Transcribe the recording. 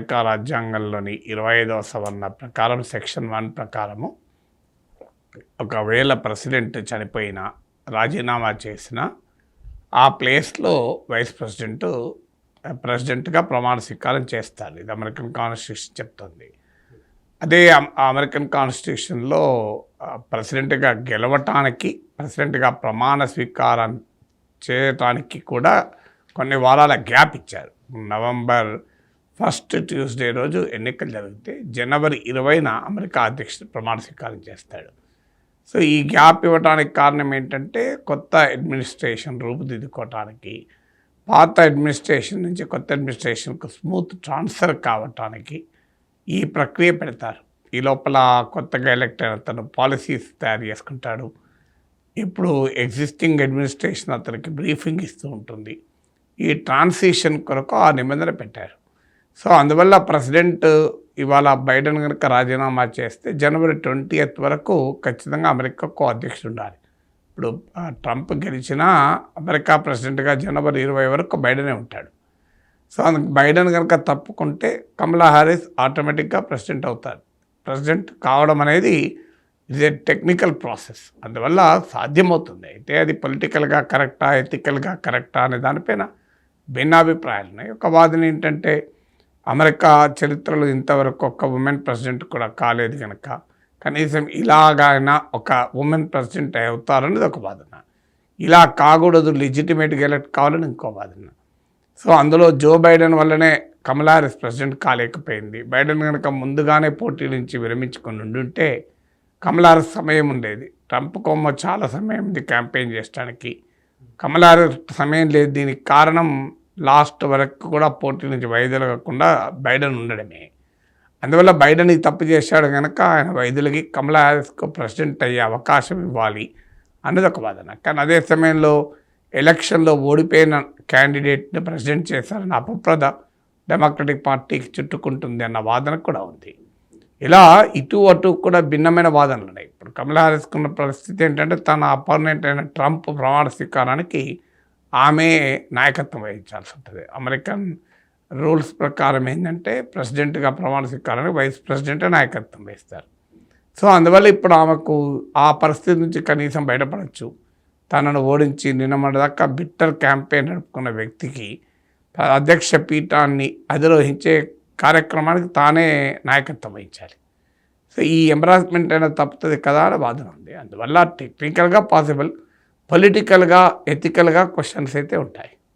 America రాజ్యాంగంలోని ఇరవై ఐదవ సవరణ ప్రకారం సెక్షన్ వన్ ప్రకారము ఒకవేళ ప్రెసిడెంట్ చనిపోయిన రాజీనామా చేసిన ఆ ప్లేస్లో వైస్ ప్రెసిడెంట్ ప్రెసిడెంట్గా ప్రమాణ స్వీకారం చేస్తారు. ఇది అమెరికన్ కాన్స్టిట్యూషన్ చెప్తుంది. అదే అమెరికన్ కాన్స్టిట్యూషన్లో ప్రెసిడెంట్గా గెలవటానికి ప్రెసిడెంట్గా ప్రమాణ స్వీకారం చేయటానికి కూడా కొన్ని వారాల గ్యాప్ ఇచ్చారు. నవంబర్ ఫస్ట్ ట్యూస్డే రోజు ఎన్నికలు జరిగితే జనవరి ఇరవైన అమెరికా అధ్యక్షుడు ప్రమాణ స్వీకారం చేస్తాడు. సో ఈ గ్యాప్ ఇవ్వడానికి కారణం ఏంటంటే కొత్త అడ్మినిస్ట్రేషన్ రూపుదిద్దుకోవటానికి పాత అడ్మినిస్ట్రేషన్ నుంచి కొత్త అడ్మినిస్ట్రేషన్కు స్మూత్ ట్రాన్స్ఫర్ కావటానికి ఈ ప్రక్రియ పెడతారు. ఈ లోపల కొత్తగా ఎలక్ట్ అయిన తను పాలసీస్ తయారు చేసుకుంటాడు. ఇప్పుడు ఎగ్జిస్టింగ్ అడ్మినిస్ట్రేషన్ అతనికి బ్రీఫింగ్ ఇస్తూ ఉంటుంది. ఈ ట్రాన్సిషన్ కొరకు ఆ నిబంధన పెట్టారు. సో అందువల్ల ప్రెసిడెంట్ ఇవాళ బైడెన్ కనుక రాజీనామా చేస్తే జనవరి ట్వంటీ ఎయిత్ వరకు ఖచ్చితంగా అమెరికాకు అధ్యక్షుడు ఉండాలి. ఇప్పుడు ట్రంప్ గెలిచినా అమెరికా ప్రెసిడెంట్గా జనవరి ఇరవై వరకు బైడెనే ఉంటాడు. సో అందుకు బైడెన్ కనుక తప్పుకుంటే కమలా హారిస్ ఆటోమేటిక్గా ప్రెసిడెంట్ అవుతారు ప్రెసిడెంట్ కావడం అనేది ఇది టెక్నికల్ ప్రాసెస్. అందువల్ల సాధ్యమవుతుంది. అయితే అది పొలిటికల్గా కరెక్టా ఎథికల్గా కరెక్టా అనే దానిపైన భిన్నాభిప్రాయాలు ఉన్నాయి ఒక వాదన ఏంటంటే అమెరికా చరిత్రలో ఇంతవరకు ఒక్క ఉమెన్ ప్రెసిడెంట్ కూడా కాలేదు కనుక కనీసం ఇలాగైనా ఒక ఉమెన్ ప్రెసిడెంట్ అవుతారనేది ఒక వాదన. ఇలా కాకూడదు లెజిటిమేట్గా ఎలక్ట్ కావాలని ఇంకో వాదన. సో అందులో జో బైడెన్ వల్లనే కమలా హారిస్ ప్రెసిడెంట్ కాలేకపోయింది. బైడెన్ కనుక ముందుగానే పోటీ నుంచి విరమించుకొని ఉండుంటే కమలా హారిస్ సమయం ఉండేది. ట్రంప్ కొమ్మ చాలా సమయం ఉంది క్యాంపెయిన్ చేయడానికి కమలా హారిస్ సమయం లేదు. దీనికి కారణం లాస్ట్ వరకు కూడా పోటీ నుంచి వైదొలగకుండా బైడెన్ ఉండడమే. అందువల్ల బైడెన్ తప్పు చేశాడు కనుక ఆయన వైద్యులకి కమలా హ్యారిస్కు ప్రెసిడెంట్ అయ్యే అవకాశం ఇవ్వాలి అన్నది ఒక వాదన. కానీ అదే సమయంలో ఎలక్షన్లో ఓడిపోయిన క్యాండిడేట్ని ప్రెసిడెంట్ చేశారన్న అపప్రద డెమోక్రటిక్ పార్టీకి చుట్టుకుంటుంది అన్న వాదన కూడా ఉంది. ఇలా ఇటు అటు కూడా భిన్నమైన వాదనలు ఉన్నాయి ఇప్పుడు కమలా హ్యారిస్కున్న పరిస్థితి ఏంటంటే తన అపోనెంట్ అయిన ట్రంప్ ప్రమాణ స్వీకారానికి ఆమె నాయకత్వం వహించాల్సి ఉంటుంది. అమెరికన్ రూల్స్ ప్రకారం ఏంటంటే ప్రెసిడెంట్గా ప్రమాణ స్వీకారానికి వైస్ ప్రెసిడెంటే నాయకత్వం వహిస్తారు. సో అందువల్ల ఇప్పుడు ఆమెకు ఆ పరిస్థితి నుంచి కనీసం బయటపడవచ్చు తనను ఓడించి నిన్నమడదాకా బిట్టర్ క్యాంపెయిన్ నడుపుకున్న వ్యక్తికి అధ్యక్ష పీఠాన్ని అధిరోహించే కార్యక్రమానికి తానే నాయకత్వం వహించాలి. సో ఈ ఎంబరాస్మెంట్ అయినా తప్పుతుంది కదా అని వాదన ఉంది. అందువల్ల టెక్నికల్గా పాసిబుల్ పొలిటికల్గా ఎథికల్గా క్వశ్చన్స్ అయితే ఉంటాయి.